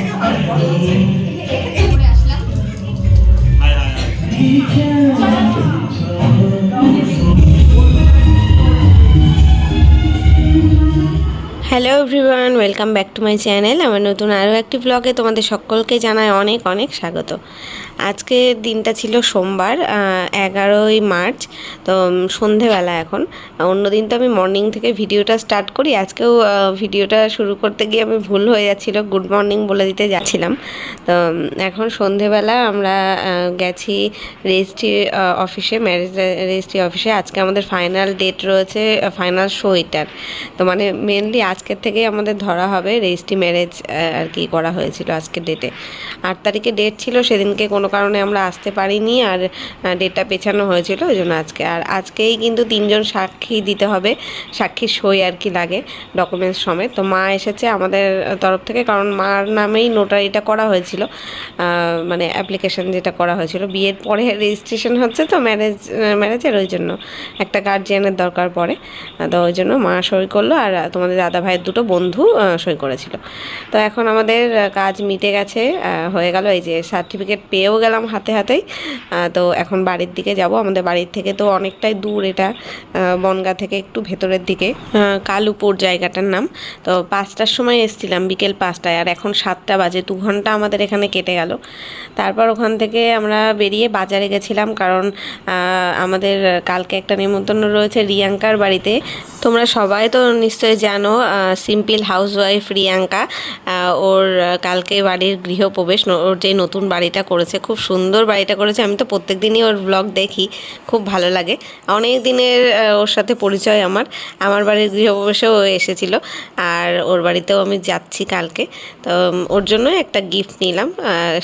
Hi hi hi hello everyone welcome back to my channel আমার নতুন আরও একটি ব্লগে তোমাদের সকলকে জানায় অনেক অনেক স্বাগত। আজকে দিনটা ছিল সোমবার এগারোই মার্চ, তো সন্ধেবেলা এখন। অন্য দিন তো আমি মর্নিং থেকে ভিডিওটা স্টার্ট করি, আজকেও ভিডিওটা শুরু করতে গিয়ে আমি ভুল হয়ে যাচ্ছিল গুড মর্নিং বলে দিতে যাচ্ছিলাম। তো এখন সন্ধেবেলা আমরা গেছি রেজিস্ট্রি অফিসে ম্যারেজ রেজিস্ট্রি অফিসে আজকে আমাদের ফাইনাল ডেট রয়েছে ফাইনাল শো এটার। তো মানে মেনলি আজকের থেকেই আমাদের ধরা হবে রেজিস্ট্রি ম্যারেজ আর কি করা হয়েছিল আজকের ডেটে আট তারিখে ডেট ছিল, সেদিনকে কোনো কারণে আমরা আসতে পারিনি আর ডেটটা পেছানো হয়েছিল, ওই জন্য আজকে। আর আজকেই কিন্তু তিনজন সাক্ষী দিতে হবে সাক্ষীর সই আর কি লাগে ডকুমেন্টস সমেত। তো মা এসেছে আমাদের তরফ থেকে, কারণ মার নামেই নোটারিটা করা হয়েছিল মানে অ্যাপ্লিকেশন যেটা করা হয়েছিল। বিয়ের পরে রেজিস্ট্রেশন হচ্ছে তো ম্যারেজ ম্যারেজের ওই জন্য একটা গার্জিয়ানের দরকার পড়ে। তো ওই জন্য মা সই করল, আর তোমাদের দাদা ভাইয়ের দুটো বন্ধু সই করেছিল। তো এখন আমাদের কাজ মিটে গেছে হয়ে গেল, এই যে সার্টিফিকেট পেয়েও গেলাম হাতে হাতেই। তো এখন বাড়ির দিকে যাব। আমাদের বাড়ির থেকে তো অনেকটাই দূর এটা বনগা থেকে একটু ভেতরের দিকে। কালুপুর জায়গাটার নাম। তো পাঁচটার সময় এসেছিলাম, বিকেল পাঁচটায়। আর এখন সাতটা বাজে, দু ঘণ্টা আমাদের এখানে কেটে গেল। তারপর ওখান থেকে আমরা বেরিয়ে বাজারে গেছিলাম কারণ আমাদের কালকে একটা নিমন্ত্রণ রয়েছে রিয়াঙ্কার বাড়িতে। তোমরা সবাই তো নিশ্চয়ই জানো সিম্পল হাউসওয়াইফ রিয়াঙ্কা। ওর কালকে বাড়ির গৃহপ্রবেশ ওর যে নতুন বাড়িটা করেছে খুব সুন্দর বাড়িটা করেছে। আমি তো প্রত্যেক দিনই ওর ব্লগ দেখি, খুব ভালো লাগে। অনেক দিনের ওর সাথে পরিচয় আমার। আমার বাড়ির গৃহপ্রবেশেও এসেছিল আর ওর বাড়িতেও আমি যাচ্ছি কালকে। তো ওর জন্য একটা গিফট নিলাম।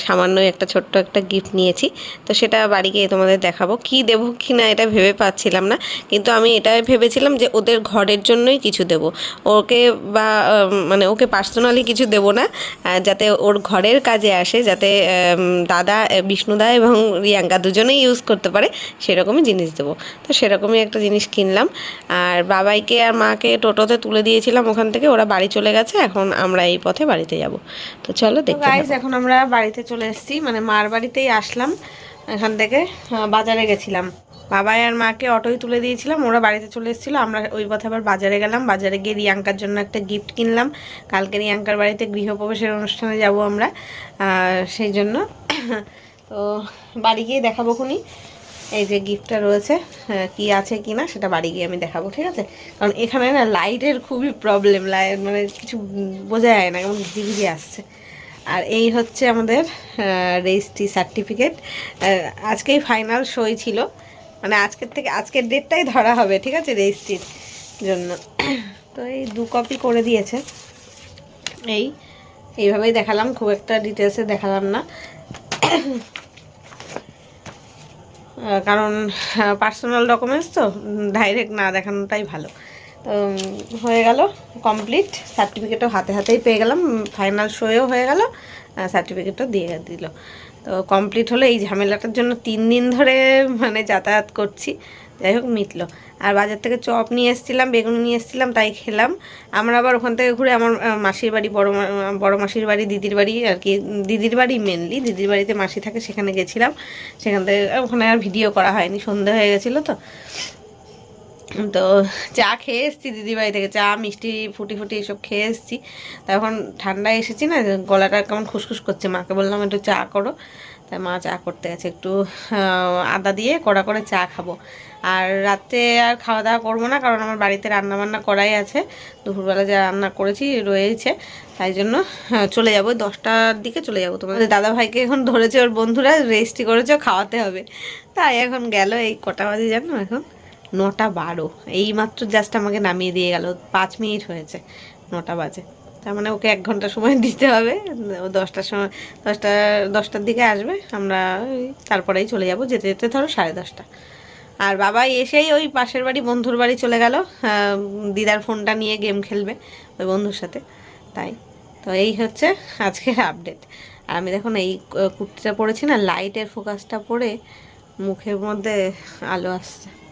সামান্য একটা ছোট্ট একটা গিফট নিয়েছি। তো সেটা বাড়ি গিয়ে তোমাদের দেখাবো। কি দেবো কি না এটা ভেবে পাচ্ছিলাম না। কিন্তু আমি এটাই ভেবেছিলাম যে ওদের ঘরের জন্যই কিছু দেব। ওকে বা মানে ওকে পার্সোনালি কিছু দেব না। যাতে ওর ঘরের কাজে আসে, যাতে দাদা বিষ্ণুদা এবং রিয়াঙ্কা দুজনেই ইউজ করতে পারে সেরকমই জিনিস দেবো। তো সেরকমই একটা জিনিস কিনলাম। আর বাবাইকে আর মাকে টোটোতে তুলে দিয়েছিলাম ওখান থেকে ওরা বাড়ি চলে গেছে এখন আমরা এই পথে বাড়িতে যাব। তো চলো দেখতে এখন আমরা বাড়িতে চলে এসেছি মানে মার বাড়িতেই আসলাম। এখান থেকে বাজারে গেছিলাম। বাবাই আর মাকে অটোই তুলে দিয়েছিলাম ওরা বাড়িতে চলে এসেছিল আমরা ওই পথে আবার বাজারে গেলাম। বাজারে গিয়ে রিয়াঙ্কার জন্য একটা গিফট কিনলাম। কালকে রিয়াঙ্কার বাড়িতে গৃহপ্রবেশের অনুষ্ঠানে যাব আমরা আর সেই জন্য। তো বাড়ি গিয়ে দেখাবো খুনি। এই যে গিফটটা রয়েছে হ্যাঁ, কি আছে কি না সেটা বাড়ি গিয়ে আমি দেখাবো ঠিক আছে? কারণ এখানে না লাইটের খুবই প্রবলেম লাইট মানে কিছু বোঝা যায় না কেমন ভিজে আসছে। আর এই হচ্ছে আমাদের রেজিস্ট্রি সার্টিফিকেট আজকেই ফাইনাল সই ছিল। মানে আজকের থেকে আজকের ডেটটাই ধরা হবে ঠিক আছে রেজিস্ট্রির জন্য। তো এই দু কপি করে দিয়েছে। এই এইভাবেই দেখালাম খুব একটা ডিটেলসে দেখালাম না। কারণ পার্সোনাল ডকুমেন্টস তো ডাইরেক্ট না দেখানোটাই ভালো। তো, হয়ে গেল কমপ্লিট সার্টিফিকেটও হাতে হাতেই পেয়ে গেলাম ফাইনাল শোয়েও হয়ে গেল সার্টিফিকেটও দিয়ে দিল। তো কমপ্লিট হলো এই ঝামেলাটার জন্য তিন দিন ধরে মানে যাতায়াত করছি। যাই হোক, মিটলো। আর বাজার থেকে চপ নিয়ে এসেছিলাম, বেগুন নিয়ে এসেছিলাম, তাই খেলাম। আমরা আবার ওখান থেকে ঘুরে আমার মাসির বাড়ি, বড় বড় মাসির বাড়ি, দিদির বাড়ি আর কি, দিদির বাড়ি মেনলি দিদির বাড়িতে মাসি থাকে, সেখানে গেছিলাম। সেখান থেকে ওখানে আর ভিডিও করা হয়নি, সন্ধে হয়ে গেছিল তো। তো চা খেয়ে এসেছি দিদিবাড়ি থেকে, চা, মিষ্টি, ফুটি ফুটি এসব খেয়ে এসেছি। তখন ঠান্ডায় এসেছি না, গলাটা কেমন খুসখুস করছে, মাকে বললাম একটু চা করো। তাই মা চা করতে গেছে। একটু আদা দিয়ে কড়া করে চা খাব। আর রাত্রে আর খাওয়া দাওয়া করব না, কারণ আমার বাড়িতে রান্না বান্না করাই আছে। দুপুরবেলা যা রান্না করেছি রয়েছে তাই জন্য চলে যাব। দশটার দিকে চলে যাব। তোমাদের দাদা ভাইকে এখন ধরেছে, ওর বন্ধুরা রেজিস্ট্রি করেছে, খাওয়াতে হবে। তাই এখন গেল এই কটা বাজে জানো এখন? নটা বারো। এই মাত্র জাস্ট আমাকে নামিয়ে দিয়ে গেল। পাঁচ মিনিট হয়েছে, নটা বাজে। তার মানে ওকে এক ঘণ্টা সময় দিতে হবে। ও দশটার সময়, দশটা, দশটার দিকে আসবে। আমরা তারপরেই চলে যাব। যেতে যেতে ধরো সাড়ে দশটা। আর বাবাই এসেই ওই পাশের বাড়ি, বন্ধুর বাড়ি চলে গেল। দিদার ফোনটা নিয়ে গেম খেলবে ওই বন্ধুর সাথে। তাই। তো এই হচ্ছে আজকের আপডেট আর আমি দেখুন এই কুর্তিটা পরেছি না লাইটের ফোকাসটা পরে মুখের মধ্যে আলো আসছে।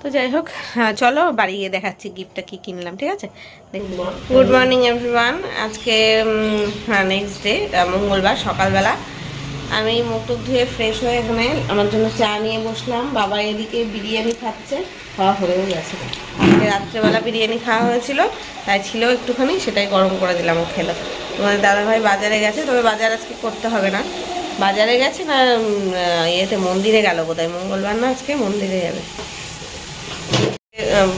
তো যাই হোক হ্যাঁ, চলো বাড়ি গিয়ে দেখাচ্ছি গিফটটা কি কিনলাম ঠিক আছে? গুড মর্নিং এভরিওয়ান আজকে নেক্সট ডে মঙ্গলবার সকালবেলা। আমি মুখ টুক ধুয়ে ফ্রেশ হয়ে এখানে আমার জন্য চা নিয়ে বসলাম। বাবা এদিকে বিরিয়ানি খাচ্ছে। খাওয়া হয়েও গেছে। রাত্রেবেলা বিরিয়ানি খাওয়া হয়েছিল তাই ছিল একটুখানি সেটাই গরম করে দিলাম ও খেলো। তোমাদের দাদাভাই বাজারে গেছে তবে বাজার আজকে করতে হবে না। বাজারে গেছে না ইয়েতে মন্দিরে গেল বোধহয়? মঙ্গলবার না আজকে মন্দিরে যাবে।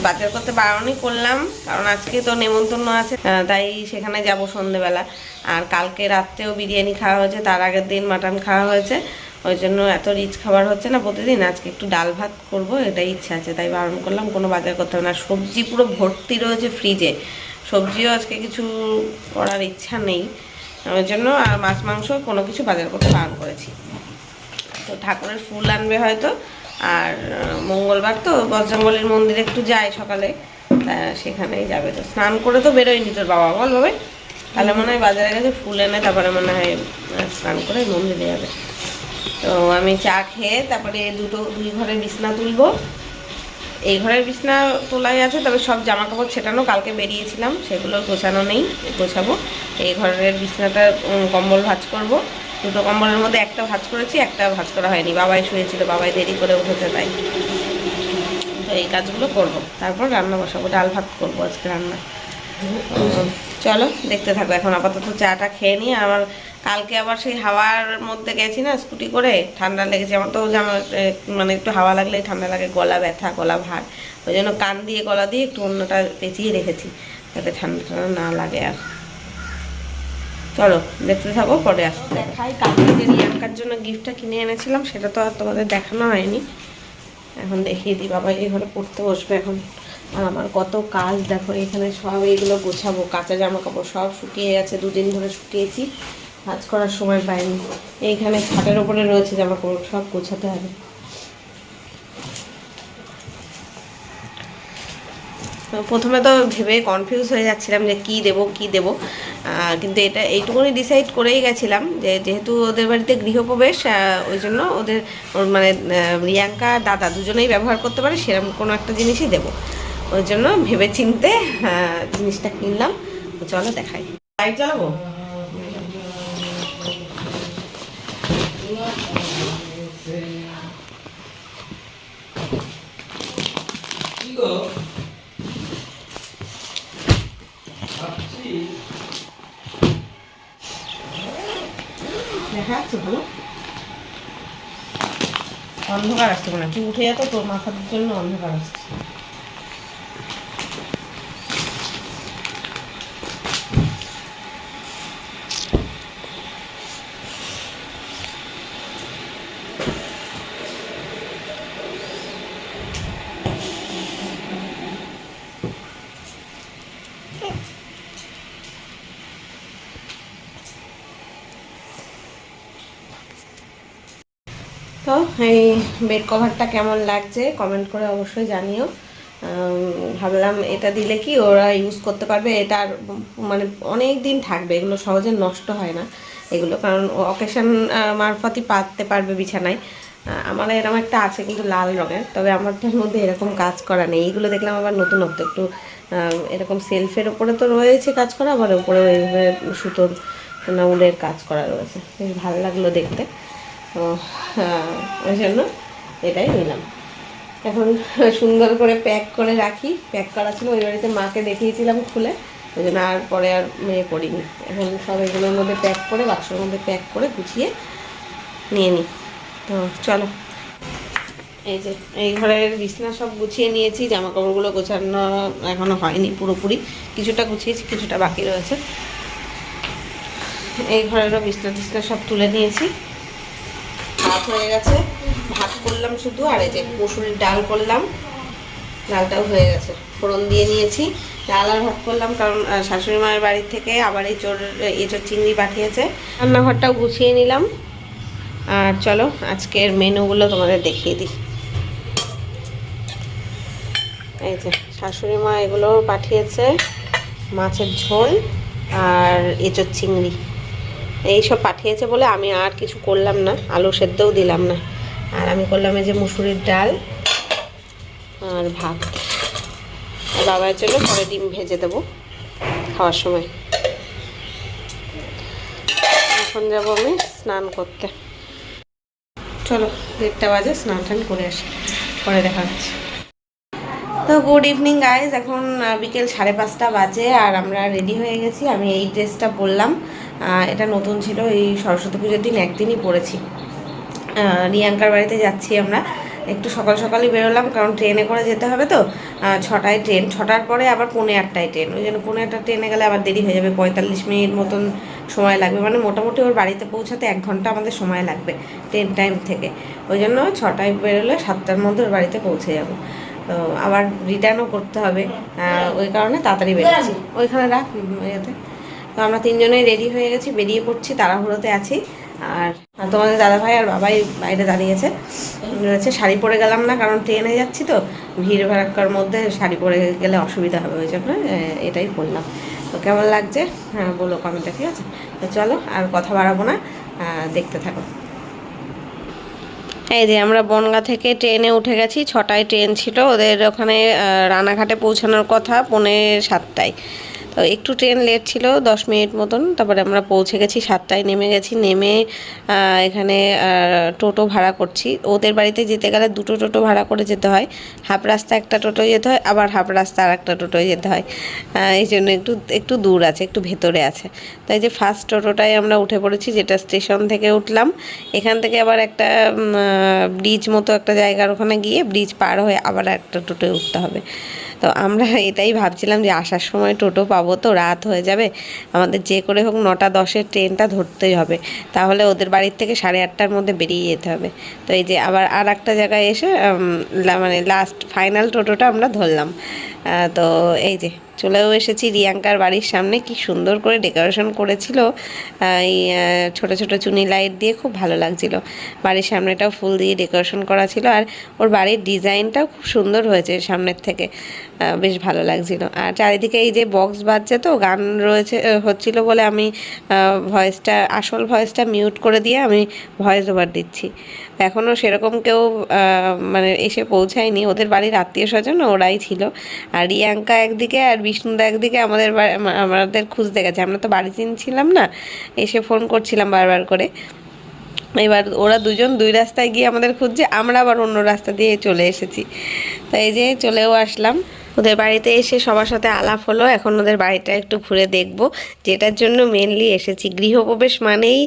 বাজার করতে বারণই করলাম, কারণ আজকে তো নেমন্তন্ন আছে তাই সেখানে যাব সন্ধেবেলা। আর কালকে রাত্রেও বিরিয়ানি খাওয়া হয়েছে, তার আগের দিন মাটন খাওয়া হয়েছে। ওই জন্য এত রিচ খাবার হচ্ছে না, প্রতিদিন আজকে একটু ডাল ভাত করব, এটাই ইচ্ছা আছে, তাই বারণ করলাম, কোনো বাজার করতে হবে না। সবজি পুরো ভর্তি রয়েছে ফ্রিজে সবজিও আজকে কিছু করার ইচ্ছা নেই। ওই জন্য আর মাছ, মাংস কোনো কিছু বাজার করতে বারণ করেছি। তো ঠাকুরের ফুল আনবে হয়তো আর মঙ্গলবার তো বজরঙ্গলির মন্দিরে একটু যায় সকালে সেখানেই যাবে তো। স্নান করে তো বেরোয়নি তোর বাবা, বল ভাবে? তাহলে মনে হয় বাজারে গেছে, ফুল এনে তারপরে মনে হয় স্নান করে মন্দিরে যাবে। তো আমি চা খেয়ে তারপরে দুটো, দুই ঘরের বিছনা তুলবো। এই ঘরের বিছনা তোলাই আছে, তবে সব জামা কাপড় ছেটানো, কালকে বেরিয়েছিলাম, সেগুলো গোছানো নেই, গোছাবো। এই ঘরের বিছনাটা কম্বল ভাঁজ করব। দুটো কম্বলের মধ্যে একটা ভাঁজ করেছি একটা ভাঁজ করা হয়নি। বাবাই শুয়েছিল বাবাই দেরি করে উঠেছে তাই। তো এই কাজগুলো করব। তারপর রান্না বসাবো ডাল ভাত করব আজকে রান্না। চলো দেখতে থাকো। এখন আপাতত চাটা খেয়ে নিই আমার কালকে আবার সেই হাওয়ার মধ্যে গেছি না স্কুটি করে ঠান্ডা লেগেছে। আমার তো এ, মানে একটু হাওয়া লাগলেই ঠান্ডা লাগে গলা ব্যথা গলা ভার। ওই জন্য কান দিয়ে গলা দিয়ে একটু অন্যটা পেঁচিয়ে রেখেছি যাতে ঠান্ডা ঠান্ডা না লাগে আর। চলো দেখতে থাকো, পরে আসতে দেখাই, কালকে যে রিয়াঙ্কার জন্য গিফটটা কিনে এনেছিলাম, সেটা তো আর তোমাদের দেখানো হয়নি। এখন দেখিয়ে দিই, বাবা এই ঘরে পড়তে বসবে এখন। আর আমার কত কাজ, দেখো, এখানে সব এইগুলো গোছাবো, কাঁচা জামা কাপড় সব শুকিয়ে গেছে, দুদিন ধরে শুকিয়েছি, কাজ করার সময় পাইনি। এইখানে খাটের ওপরে রয়েছে জামা কাপড় সব গোছাতে হবে। প্রথমে তো ভেবে কনফিউজ হয়ে যাচ্ছিলাম যে কি দেব কি দেব। কিন্তু এটা এইটুকুনি ডিসাইড করেই গেছিলাম যে যেহেতু ওদের বাড়িতে গৃহপ্রবেশ ওই জন্য ওদের মানে রিয়াঙ্কা, দাদা দুজনেই ব্যবহার করতে পারে সেরকম কোনো একটা জিনিসই দেব। ওই জন্য ভেবে চিনতে জিনিসটা কিনলাম। চলো দেখাই। লাইট জ্বালাবো? দেখা যাচ্ছে অন্ধকার আসছে মানে তুই উঠে যেত তোর মাথার জন্য অন্ধকার আসছে। তো এই বেড কভারটা কেমন লাগছে কমেন্ট করে অবশ্যই জানিও। ভাবলাম এটা দিলে কি ওরা ইউজ করতে পারবে, এটা আর মানে অনেক দিন থাকবে, এগুলো সহজে নষ্ট হয় না এগুলো, কারণ অকেশন মারফতই পাততে পারবে বিছানায়। আমার এরকম একটা আছে কিন্তু লাল রঙের, তবে আমারটার মধ্যে এরকম কাজ করা নেই। এইগুলো দেখলাম আবার নতুনত্ব একটু এরকম সেলফের ওপরে তো রয়েছে কাজ করা, আবার উপরে এইভাবে সুতোর, না উলের কাজ করা রয়েছে। বেশ ভালো লাগল দেখতে। ওই জন্য এটাই নিলাম। এখন সুন্দর করে প্যাক করে রাখি। প্যাক করা ছিল, ওই বাড়িতে মাকে দেখিয়েছিলাম খুলে। ওই জন্য আর পরে আর মেয়ে করিনি এখন সব এগুলোর মধ্যে প্যাক করে, বাক্সের মধ্যে প্যাক করে গুছিয়ে নিয়ে নিই। তো চলো। এই যে, এই ঘরের বিছনা সব গুছিয়ে নিয়েছি জামা কাপড়গুলো গোছানো এখনও হয়নি পুরোপুরি। কিছুটা গুছিয়েছি, কিছুটা বাকি রয়েছে। এই ঘরেরও বিছনা টিছনা সব তুলে নিয়েছি। ভাত হয়ে গেছে। ভাত করলাম শুধু, আর এই যে মসুরির ডাল করলাম। ডালটাও হয়ে গেছে। ফোড়ন দিয়ে নিয়েছি। ডাল আর ভাত করলাম কারণ শাশুড়ি মায়ের বাড়ি থেকে আবার এই চোর এঁচোর চিংড়ি পাঠিয়েছে। রান্নাঘরটাও গুছিয়ে নিলাম। আর চলো, আজকের মেনুগুলো তোমাদের দেখিয়ে দিই। এই যে, শাশুড়ি মা এগুলো পাঠিয়েছে। মাছের ঝোল আর এঁচোর চিংড়ি। এইসব পাঠিয়েছে বলে আমি আর কিছু করলাম না আলু সেদ্ধও দিলাম না। আর আমি করলাম এই যে মুসুরির ডাল আর ভাত। আর বাবার জন্য পরে ডিম ভেজে দেবো খাওয়ার সময়। এখন যাব আমি স্নান করতে। চলো দেড়টা বাজে স্নান টান করে আসি। পরে দেখা হচ্ছে। তো গুড ইভিনিং গাইজ এখন বিকেল সাড়ে পাঁচটা বাজে আর আমরা রেডি হয়ে গেছি। আমি এই ড্রেসটা আহ, এটা নতুন ছিল, এই সরস্বতী পুজোর দিন একদিনই পড়েছি। রিয়াঙ্কার বাড়িতে যাচ্ছি আমরা। একটু সকাল সকালই বেরোলাম, কারণ ট্রেনে করে যেতে হবে তো। ছটায় ট্রেন ছটার পরে আবার পৌনে আটটায় ট্রেন ওই জন্য পৌনে আটটা ট্রেনে গেলে আবার দেরি হয়ে যাবে, পঁয়তাল্লিশ মিনিট মতন সময় লাগবে। মানে মোটামুটি ওর বাড়িতে পৌঁছাতে এক ঘণ্টা আমাদের সময় লাগবে ট্রেন টাইম থেকে। ওই জন্য ছটায় বেরোলে সাতটার মধ্যে ওর বাড়িতে পৌঁছে যাব। তো আবার রিটার্নও করতে হবে। ওই কারণে তাড়াতাড়ি বেরোচ্ছি। ওইখানে রাখ ইয়েতে। তো আমরা তিনজনেই রেডি হয়ে গেছি, বেরিয়ে পড়ছি, তাড়াহুড়োতে আছি। আর তোমাদের দাদা ভাই আর বাবাই বাইরে দাঁড়িয়েছে। রয়েছে শাড়ি পরে গেলাম না, কারণ ট্রেনে যাচ্ছি তো। ভিড় ভাড়াক্কার মধ্যে শাড়ি পরে গেলে অসুবিধা হবে, ওই জন্য এটাই পরলাম তো কেমন লাগছে? হ্যাঁ বলো কমেন্টে ঠিক আছে? তো চলো, আর কথা বাড়াবো না দেখতে থাকো। এই যে আমরা বনগা থেকে ট্রেনে উঠে গেছি, ছটায় ট্রেন ছিল। ওদের ওখানে রানাঘাটে পৌঁছানোর কথা, পৌনে সাতটায়। তো একটু ট্রেন লেট ছিল, দশ মিনিট মতন। তারপরে আমরা পৌঁছে গেছি, সাতটায় নেমে গেছি। নেমে এখানে টোটো ভাড়া করছি। ওদের বাড়িতে যেতে গেলে দুটো টোটো ভাড়া করে যেতে হয়। হাফ রাস্তা একটা টোটোয় যেতে হয়, আবার হাফ রাস্তা আর একটা টোটোয় যেতে হয়। এই জন্য একটু একটু দূর আছে, একটু ভেতরে আছে। তাই যে ফার্স্ট টোটোটায় আমরা উঠে পড়েছি, যেটা স্টেশন থেকে উঠলাম। এখান থেকে আবার একটা ব্রিজ মতো একটা জায়গার ওখানে গিয়ে ব্রিজ পার হয়ে আবার একটা টোটোয় উঠতে হবে। তো আমরা এটাই ভাবছিলাম যে আসার সময় টোটো পাবো তো, রাত হয়ে যাবে। আমাদের যে করে হোক নটা দশের ট্রেনটা ধরতেই হবে। তাহলে ওদের বাড়ির থেকে সাড়ে আটটার মধ্যে বেরিয়ে যেতে হবে। তো এই যে আবার আর একটা জায়গায় এসে মানে লাস্ট ফাইনাল টোটোটা আমরা ধরলাম। তো এই যে চলেও এসেছি রিয়াঙ্কার বাড়ির সামনে। কি সুন্দর করে ডেকোরেশন করেছিল। এই ছোট ছোট চুনি লাইট দিয়ে খুব ভালো লাগছিল। বাড়ির সামনেটাও ফুল দিয়ে ডেকোরেশন করা ছিল আর ওর বাড়ির ডিজাইনটাও খুব সুন্দর হয়েছে সামনের থেকে। বেশ ভালো লাগছিল। আর চারিদিকে এই যে বক্স বাজছে তো, গান রয়েছে হচ্ছিল বলে আমি ভয়েসটা আসল ভয়েসটা মিউট করে দিয়ে আমি ভয়েস ওভার দিচ্ছি। এখনও সেরকম কেউ মানে এসে পৌঁছায়নি। ওদের বাড়ির আত্মীয় স্বজন ওরাই ছিল। আর রিয়াঙ্কা একদিকে আর বিষ্ণুদা একদিকে আমাদের আমাদের খুঁজতে গেছে। আমরা তো বাড়ি চিনছিলাম না। এসে ফোন করছিলাম বারবার করে। এবার ওরা দুজন দুই রাস্তায় গিয়ে আমাদের খুঁজছে। আমরা আবার অন্য রাস্তা দিয়ে চলে এসেছি। তো এই যে চলেও আসলাম। ওদের বাড়িতে এসে সবার সাথে আলাপ হলো। এখন ওদের বাড়িটা একটু ঘুরে দেখব। যেটার জন্য মেনলি এসেছি। গৃহপ্রবেশ মানেই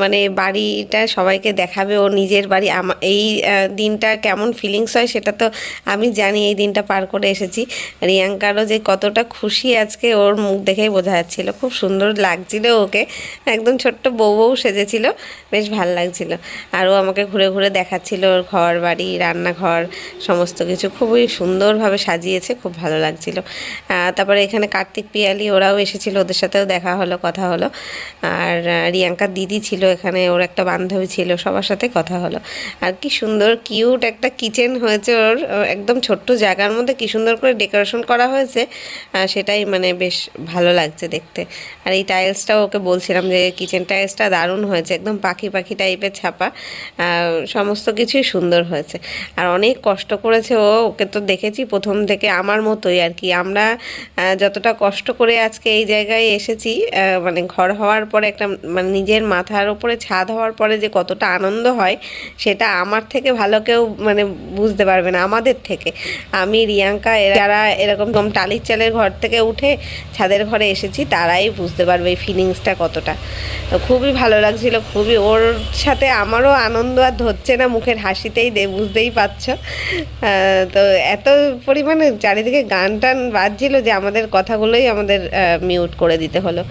মানে বাড়িটা সবাইকে দেখাবে। ও নিজের বাড়ি। এই দিনটা কেমন ফিলিংস হয় সেটা তো আমি জানি। এই দিনটা পার করে এসেছি। রিয়াঙ্কারও যে কতটা খুশি আজকে, ওর মুখ দেখেই বোঝা যাচ্ছিল। খুব সুন্দর লাগছিল ওকে। একদম ছোট্ট বউ বউ সেজেছিল। বেশ ভালো লাগছিল। আর ও আমাকে ঘুরে ঘুরে দেখাচ্ছিল ওর ঘর বাড়ি রান্নাঘর, সমস্ত কিছু। খুবই সুন্দরভাবে সাজিয়েছে। খুব ভালো লাগছিল। তারপরে এখানে কার্তিক পিয়ালি ওরাও এসেছিল, ওদের সাথেও দেখা হলো, কথা হলো। আর রিয়াঙ্কার দিদি ছিল এখানে, ওর একটা বান্ধবী ছিল, সবার সাথে কথা হলো। আর কি সুন্দর কিউট একটা কিচেন হয়েছে ওর একদম ছোট্ট জায়গার মধ্যে কি সুন্দর করে ডেকোরেশন করা হয়েছে সেটাই মানে বেশ ভালো লাগছে দেখতে। আর এই টাইলসটাও ওকে বলছিলাম যে কিচেন টাইলসটা দারুণ হয়েছে, একদম পাখি পাখি টাইপের ছাপা সমস্ত কিছুই সুন্দর হয়েছে। আর অনেক কষ্ট করেছে ও, ওকে তো দেখেছি প্রথম থেকে আমার মতোই আর কি। আমরা যতটা কষ্ট করে আজকে এই জায়গায় এসেছি মানে ঘর হওয়ার পরে একটা মানে নিজের মাথার উপরে ছাদ হওয়ার পরে যে কতটা আনন্দ হয়, সেটা আমার থেকে ভালো কেউ মানে বুঝতে পারবে না, আমাদের থেকে। আমি, রিয়াঙ্কা যারা এরকম কম টালির চালের ঘর থেকে উঠে ছাদের ঘরে এসেছি, তারাই বুঝতে পারবে এই ফিলিংসটা কতটা। তো খুবই ভালো লাগছিল, খুবই ওর সাথে আমারও আনন্দ আর ধরছে না, মুখের হাসিতেই বুঝতেই পারছ। তো এত পরিমাণে চারিদিকে গান টান বাজছিল যে আমাদের কথাগুলোই আমাদের মিউট করে দিতে হলো।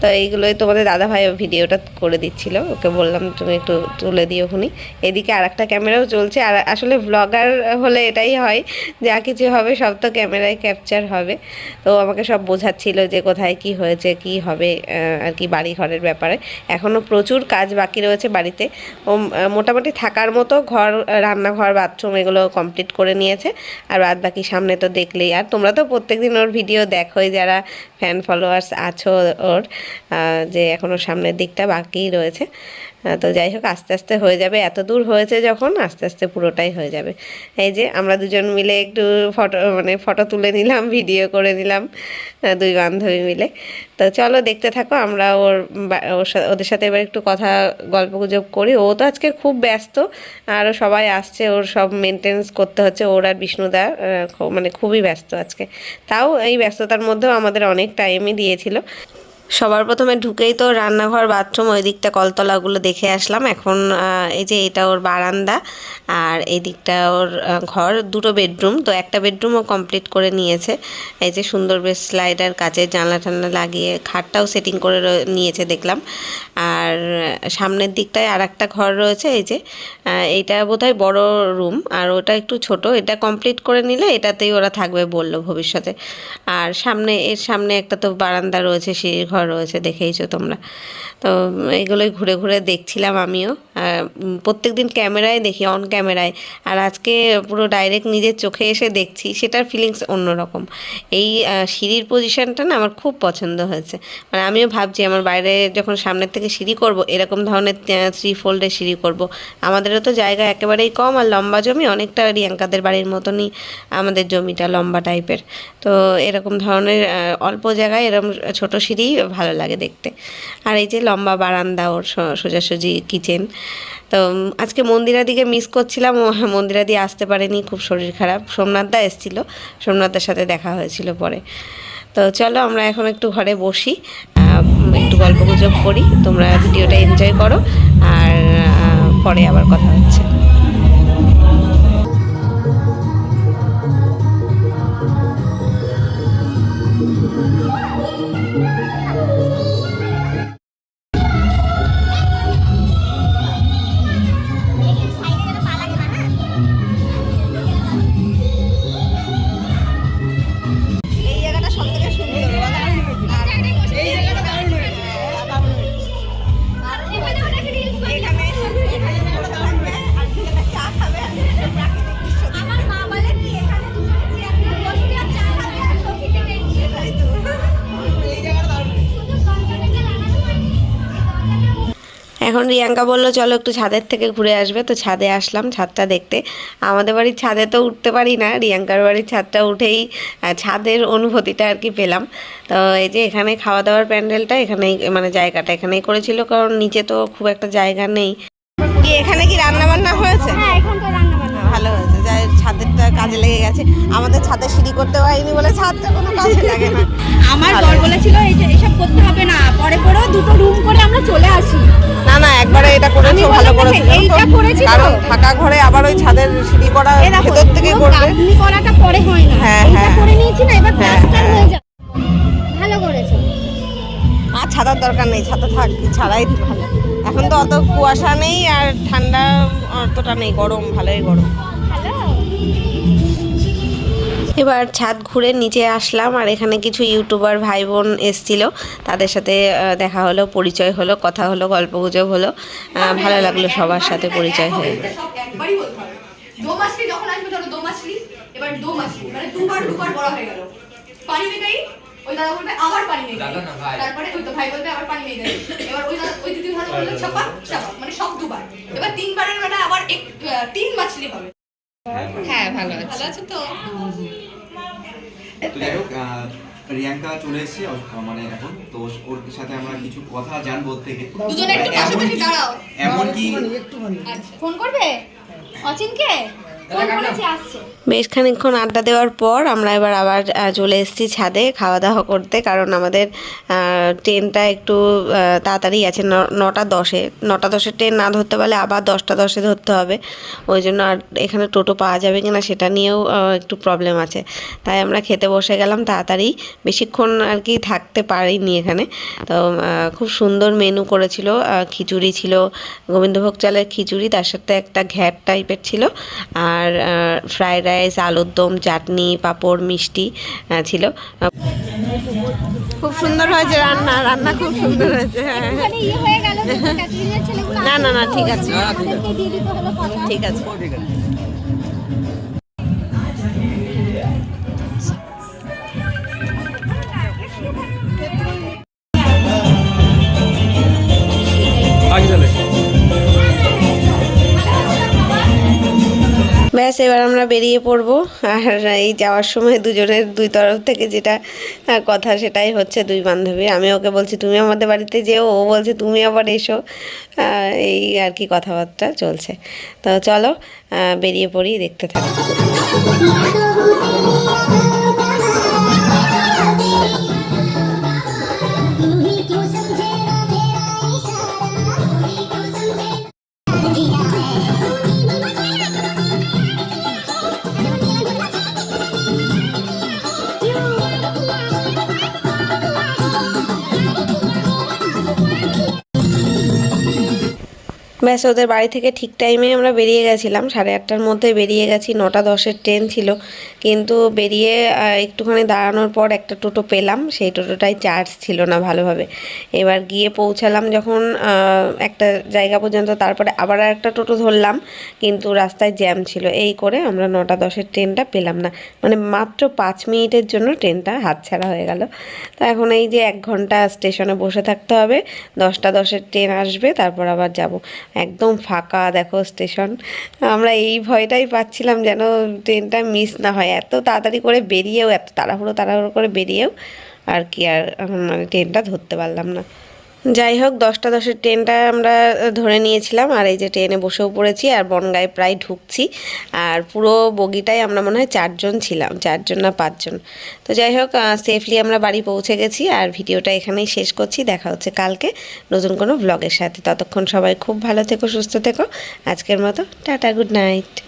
তো এইগুলোই তোমাদের দাদা ভাই ভিডিওটা করে দিচ্ছিল। ওকে বললাম, তুমি একটু তুলে দিও খুনি এদিকে আর একটা ক্যামেরাও চলছে। আর আসলে ব্লগার হলে এটাই হয়, যা কিছু হবে সব তো ক্যামেরায় ক্যাপচার হবে। তো আমাকে সব বোঝাচ্ছিল যে কোথায় কি হয়েছে, কি হবে আর কি বাড়ি ঘরের ব্যাপারে। এখনও প্রচুর কাজ বাকি রয়েছে বাড়িতে। ও মোটামুটি থাকার মতো ঘর, রান্নাঘর বাথরুম এগুলো কমপ্লিট করে নিয়েছে। আর বাদ বাকি সামনে তো দেখলেই। আর তোমরা তো প্রত্যেকদিন ওর ভিডিও দেখোই, যারা ফ্যান ফলোয়ার্স আছো ওর যে এখনও সামনের দিকটা বাকি রয়েছে। তো যাই হোক, আস্তে আস্তে হয়ে যাবে। এত দূর হয়েছে যখন, আস্তে আস্তে পুরোটাই হয়ে যাবে। এই যে আমরা দুজন মিলে একটু ফটো মানে ফটো তুলে নিলাম, ভিডিও করে নিলাম দুই বান্ধবী মিলে। তো চলো, দেখতে থাকো, আমরা ওর ওদের সাথে এবার একটু কথা গল্প গুজব করি। ও তো আজকে খুব ব্যস্ত আরও সবাই আসছে, ওর সব মেনটেন্স করতে হচ্ছে। ওর আর বিষ্ণুদা মানে খুবই ব্যস্ত আজকে। তাও এই ব্যস্ততার মধ্যেও আমাদের অনেক টাইমই দিয়েছিল। সবার প্রথমে ঢুকেই তো রান্নাঘর, বাথরুম, ওই দিকটা কলতলাগুলো দেখে আসলাম। এখন এই যে এটা ওর বারান্দা আর এই দিকটা ওর ঘর, দুটো বেডরুম। তো একটা বেডরুমও কমপ্লিট করে নিয়েছে। এই যে সুন্দর বেশ স্লাইডার কাচের জানলা টানলা লাগিয়ে খাটটাও সেটিং করে নিয়েছে দেখলাম। আর সামনের দিকটায় আর একটা ঘর রয়েছে, এই যে এইটা বোধহয় বড় রুম। আর ওটা একটু ছোট। এটা কমপ্লিট করে নিলে এটাতেই ওরা থাকবে বলল ভবিষ্যতে। আর সামনে, এর সামনে একটা তো বারান্দা রয়েছে সিঁড়ির ঘর। রয়েছে, দেখেইছো তোমরা। তো এগুলোই ঘুরে ঘুরে দেখছিলাম আমিও। প্রত্যেক দিন ক্যামেরায় দেখি, অন ক্যামেরায়। আর আজকে পুরো ডাইরেক্ট নিজের চোখে এসে দেখছি, সেটার ফিলিংস অন্যরকম। এই সিঁড়ির পজিশনটা না আমার খুব পছন্দ হয়েছে। মানে আমিও ভাবছি আমার বাইরে যখন সামনের থেকে সিঁড়ি করব, এরকম ধরনের থ্রি ফোল্ডে সিঁড়ি করব। আমাদেরও তো জায়গা একেবারেই কম, আর লম্বা জমি অনেকটা রিয়াঙ্কাদের বাড়ির মতনই আমাদের জমিটা লম্বা টাইপের তো এরকম ধরনের অল্প জায়গায় এরকম ছোট সিঁড়ি ভালো লাগে দেখতে। আর এই যে লম্বা বারান্দা ওর সোজাসুজি কিচেন তো আজকে মন্দিরা দিকে মিস করছিলাম ও হ্যাঁ, মন্দিরা দিয়ে আসতে পারেনি খুব শরীর খারাপ। সোমনাথদা এসেছিল সোমনাথদার সাথে দেখা হয়েছিল পরে। তো চলো আমরা এখন একটু ঘরে বসি একটু গল্প গুজব করি তোমরা ভিডিওটা এনজয় করো আর পরে আবার কথা হচ্ছে এখন রিয়াঙ্কা বলল, চলো একটু ছাদের থেকে ঘুরে আসবে। তো ছাদে আসলাম, ছাদটা দেখতে। আমাদের বাড়ির ছাদে তো উঠতে পারি না, রিয়াঙ্কার বাড়ির ছাদটা উঠেই ছাদের অনুভূতিটা আর কি পেলাম। তো এই যে এখানে খাওয়া দাওয়ার প্যান্ডেলটা, এখানেই মানে জায়গাটা এখানেই করেছিল, কারণ নিচে তো খুব একটা জায়গা নেই। এখানে কি রান্না বান্না হয়েছে? হ্যাঁ রান্না ছাদেরটা কাজে লেগে গেছে। আমাদের ছাদে সিঁড়ি করতে পারিনি বলে ছাদটা কোনো কাজে লাগে না। আমার বর। বলেছিল এই যে এসব করতে হবে না পরে পরেও দুটো রুম করে আমরা চলে আসি। না না একবারে এটা করেছ ভালো করেছ এইটা করেছি কারণ থাকা ঘরে আবার ওই ছাদের সিঁড়ি করা ভেতর থেকে করবে গাঁথনি করাটা পরে হয় না। হ্যাঁ, হ্যাঁ। করে নিয়েছি না এবার হ্যাঁ, প্লাস্টার হ্যাঁ। হয়ে যাবে। ভালো করেছ। আর ছাতার দরকার নেই ছাতা থাক ছাড়াই ভালো। এখন তো অত কুয়াশা নেই আর ঠান্ডা অতটা নেই গরম ভালোই গরম। এবার ছাদ ঘুরে নিচে আসলাম আর এখানে কিছু ইউটিউবার ভাই বোন এসছিল। তাদের সাথে দেখা হলো পরিচয় হলো কথা হলো গল্প গুজব হলো। ভালো লাগল সবার সাথে পরিচয় হয়ে। সব একবারই বলতে হবে। দো মাছলি যখন আসবে ধরো দো এবার দো মানে দুবার দুবার বড় হয়ে গেল। পানি মেঘাই ওই দাদা বলবে আবার পানি মেঘাই দাদা না, ভাই। তারপরে ওই তো ভাই বলবে আবার পানি মেঘাই এবার ওই দাদা ওই দিদি ধরো বলল চাপা চাপা মানে সব দুবার। এবার তিনবারের বেলা আবার এক তিন মাছলি হবে। হ্যাঁ ভালো। আছে ভালো আছে তো? তো যাই হোক প্রিয়াঙ্কা রিয়াঙ্কা চলে এসেছে মানে এখন তো ওর সাথে আমরা কিছু কথা জানব থেকে। দুজনে একটু পাশাপাশি দাঁড়াও। এমনকি আচ্ছা ফোন করবে? অচিনকে? করেছি আসছে বেশ খানিকক্ষণ আড্ডা দেওয়ার পর আমরা এবার আবার চলে এসেছি ছাদে খাওয়া দাওয়া করতে, কারণ আমাদের ট্রেনটা একটু তাড়াতাড়ি আছে নটা দশে। নটা দশে ট্রেন না ধরতে পারলে আবার দশটা দশে ধরতে হবে। ওই জন্য আর এখানে টোটো পাওয়া যাবে কিনা সেটা নিয়েও একটু প্রবলেম আছে। তাই আমরা খেতে বসে গেলাম তাড়াতাড়ি। বেশিক্ষণ আর কি থাকতে পারিনি এখানে। তো খুব সুন্দর মেনু করেছিল খিচুড়ি ছিল, গোবিন্দভোগ চালের খিচুড়ি, তার সাথে একটা ঘ্যাট টাইপের ছিল। আর ফ্রাইড রাইস আলুর দম চাটনি পাঁপড় মিষ্টি ছিল। খুব সুন্দর হয়েছে রান্না রান্না খুব সুন্দর হয়েছে হ্যাঁ। ইয়ে হয়ে না, না, না, ঠিক আছে। ঠিক আছে। ব্যাস, এবার আমরা বেরিয়ে পড়ব। আর এই যাওয়ার সময় দুজনের দুই তরফ থেকে যেটা কথা সেটাই হচ্ছে দুই বান্ধবী। আমি ওকে বলছি, তুমি আমাদের বাড়িতে যেও। ও বলছে, তুমি আবার এসো। এই আর কি কথাবার্তা চলছে। তো চলো বেরিয়ে পড়ি, দেখতে থাকি। ব্যাস ওদের বাড়ি থেকে ঠিক টাইমে আমরা বেরিয়ে গেছিলাম। সাড়ে আটটার মধ্যে বেরিয়ে গেছি, নটা দশের ট্রেন ছিল। কিন্তু বেরিয়ে একটুখানি দাঁড়ানোর পর একটা টোটো পেলাম। সেই টোটোটাই চার্জ ছিল না ভালোভাবে। এবার গিয়ে পৌঁছালাম যখন একটা জায়গা পর্যন্ত। তারপরে আবার একটা টোটো ধরলাম। কিন্তু রাস্তায় জ্যাম ছিল। এই করে আমরা নটা দশের ট্রেনটা পেলাম না। মানে মাত্র পাঁচ মিনিটের জন্য ট্রেনটা হাতছাড়া হয়ে গেল। তো এখন এই যে এক ঘণ্টা স্টেশনে বসে থাকতে হবে। দশটা দশের ট্রেন আসবে, তারপর আবার যাব। একদম ফাঁকা, দেখো স্টেশন। আমরা এই ভয়টাই পাচ্ছিলাম যেন ট্রেনটা মিস না হয়। এত তাড়াতাড়ি করে বেরিয়েও, এত তাড়াহুড়ো তাড়াহুড়ো করে বেরিয়েও আর কি আর মানে ট্রেনটা ধরতে পারলাম না। যাই হোক, দশটা দশের ট্রেনটা আমরা ধরে নিয়েছিলাম। আর এই যে ট্রেনে বসেও পড়েছি আর বনগায় প্রায় ঢুকছি। আর পুরো বগিটাই আমরা মনে হয় চারজন ছিলাম, চারজন না পাঁচজন। তো যাই হোক সেফলি আমরা বাড়ি পৌঁছে গেছি আর ভিডিওটা এখানেই শেষ করছি। দেখা হচ্ছে কালকে নতুন কোনো ব্লগের সাথে। ততক্ষণ সবাই খুব ভালো থেকো, সুস্থ থেকো। আজকের মতো, টাটা গুড নাইট